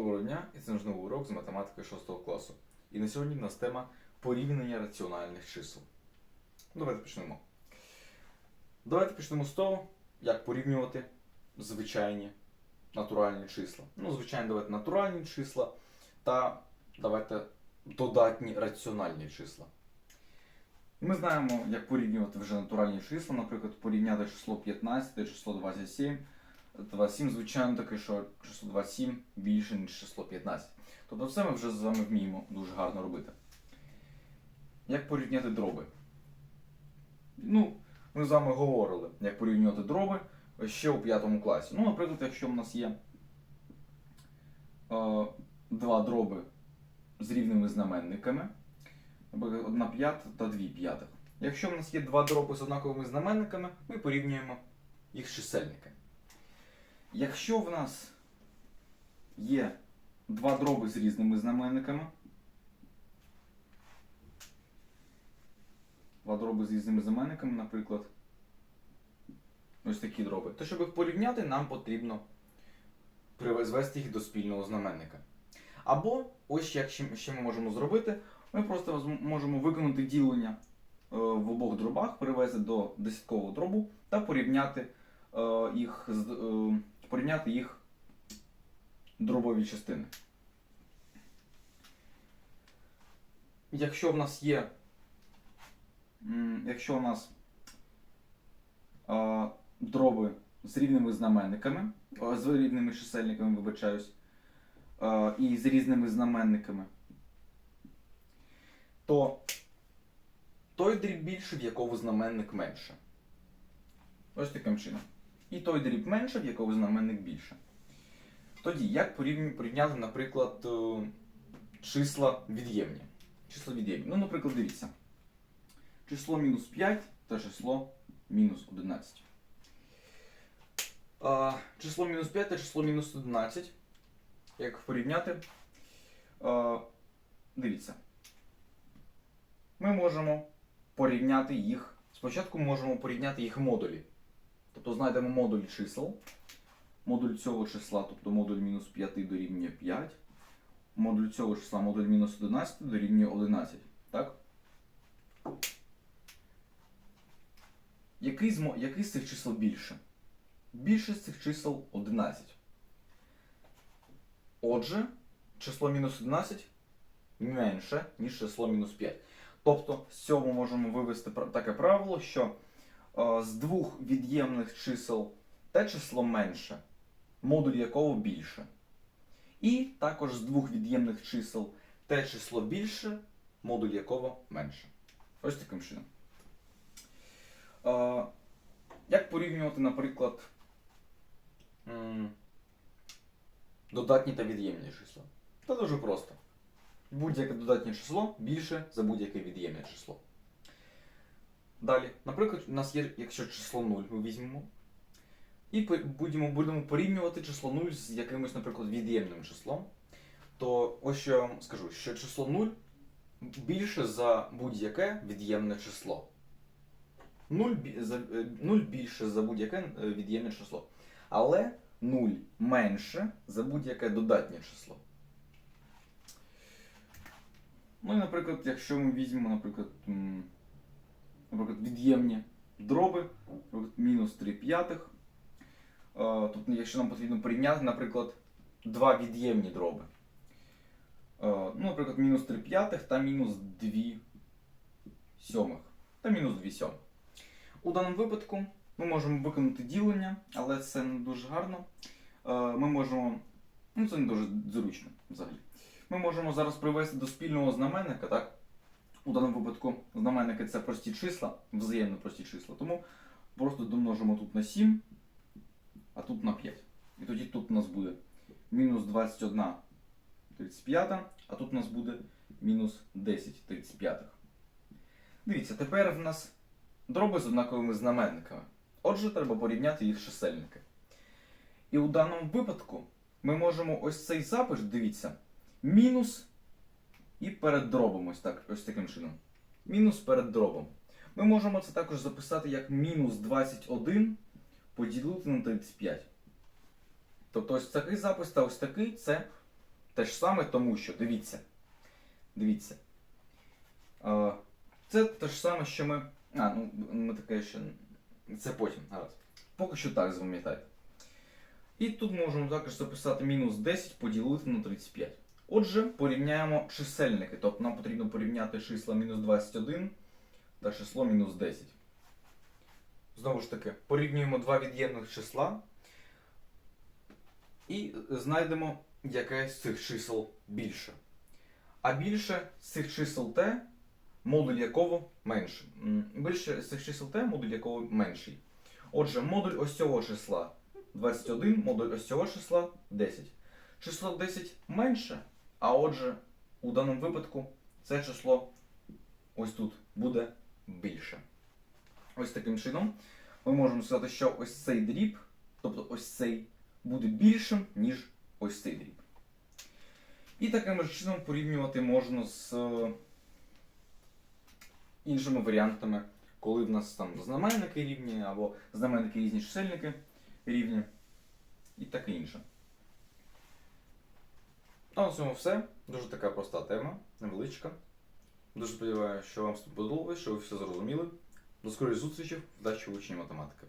Доброго дня, і це наш новий урок з математики 6 класу. І на сьогодні в нас тема порівняння раціональних чисел. Давайте почнемо. Давайте почнемо з того, як порівнювати звичайні натуральні числа. Ну, звичайно, давайте натуральні числа та давайте додатні раціональні числа. Ми знаємо, як порівнювати вже натуральні числа, наприклад, порівняти число 15, число 27. 27, звичайно, таке, що число 27 більше, ніж число 15. Тобто все ми вже з вами вміємо дуже гарно робити. Як порівняти дроби? Ну, ми з вами говорили, як порівнювати дроби ще у 5 класі. Ну, наприклад, якщо в нас є е, два дроби з рівними знаменниками, 1 п'ята та 2 п'ятих. Якщо в нас є два дроби з однаковими знаменниками, ми порівнюємо їх чисельники. Якщо в нас є два дроби з різними знаменниками, два дроби з різними знаменниками, наприклад, ось такі дроби, то щоб їх порівняти, нам потрібно звести їх до спільного знаменника. Або, ось як ще, ми можемо зробити, ми просто можемо виконати ділення е, в обох дробах, привести до десяткового дробу та порівняти е, їх з е, порівняти їх дробові частини. Якщо в нас є, якщо в нас е, дроби з рівними знаменниками, з рівними чисельниками, вибачаюсь, е, і з різними знаменниками, то той дріб більше, в якого знаменник менше. Ось таким чином. І той дріб менше, в якого знаменник більше. Тоді, як порівняти, наприклад, е, числа від'ємні? Числа від'ємні. Ну, наприклад, дивіться. Число мінус 5 та число мінус 11. А, число мінус 5 та число мінус 11. Як порівняти? Дивіться. Ми можемо порівняти їх. Спочатку можемо порівняти їх модулі. Тобто знайдемо модуль чисел. Модуль цього числа, тобто модуль мінус 5 дорівнює 5. Модуль цього числа, модуль мінус 11 дорівнює 11. Так? Який з, який з цих чисел більше? Більше з цих чисел 11. Отже, число мінус 11 менше, ніж число мінус 5. Тобто, з цього можемо вивести таке правило, що з двох від'ємних чисел те число менше, модуль якого більше. І також з двох від'ємних чисел те число більше, модуль якого менше. Ось таким чином. Е, Як порівнювати, наприклад, додатні та від'ємні числа? Це дуже просто. Будь-яке додатнє число більше за будь-яке від'ємне число. Далі, наприклад, у нас є, якщо число 0 ми візьмемо, і будемо, будемо порівнювати число 0 з якимось, наприклад, від'ємним числом, то ось що я вам скажу, що число 0 більше за будь-яке від'ємне число. 0, бі- за- е, 0 більше за будь-яке е, від'ємне число. Але 0 менше за будь-яке додатнє число. Ну і, наприклад, якщо ми візьмемо, наприклад, наприклад від'ємні дроби, мінус 3 п'ятих. Тут, якщо нам потрібно порівняти, наприклад, два від'ємні дроби. Е, Ну, наприклад, мінус 3 п'ятих та мінус 2 сьомих. Та мінус 2 сьомих. У даному випадку ми можемо виконати ділення, але це не дуже гарно. Е, Ми можемо. Ну, це не дуже зручно взагалі. Ми можемо зараз привести до спільного знаменника, так? У даному випадку знаменники це прості числа, взаємно прості числа. Тому просто домножимо тут на 7, а тут на 5. І тоді тут у нас буде мінус 21 35, а тут у нас буде мінус 10 35. Дивіться, тепер в нас дроби з однаковими знаменниками. Отже, треба порівняти їх чисельники. І у даному випадку ми можемо ось цей запис, дивіться, мінус і перед дробом, ось, так, ось таким чином. Мінус перед дробом. Ми можемо це також записати як мінус 21 поділити на 35. Тобто ось такий запис та ось такий це те ж саме, тому що дивіться. Дивіться. Це те ж саме, що ми. А, ну ми таке ще. Це потім, гаразд. Поки що так запам'ятайте. І тут можемо також записати мінус 10 поділити на 35. Отже, порівняємо чисельники. Тобто нам потрібно порівняти числа мінус 21 та число мінус 10. Знову ж таки, порівнюємо два від'ємних числа і знайдемо, яке з цих чисел більше. А більше з цих чисел t, модуль якого менше. Більше з цих чисел t, модуль якого менший. Отже, модуль ось цього числа 21, модуль ось цього числа 10. Число 10 менше, а отже, у даному випадку це число ось тут буде більше. Ось таким чином ми можемо сказати, що ось цей дріб, тобто ось цей, буде більшим, ніж ось цей дріб. І таким ж чином порівнювати можна з е, іншими варіантами, коли в нас там знаменники рівні, або знаменники різні чисельники рівні, і таке інше. А на цьому все. Дуже така проста тема, невеличка. Дуже сподіваюся, що вам сподобалося, що ви все зрозуміли. До скорої зустрічі, вдачі учні математики.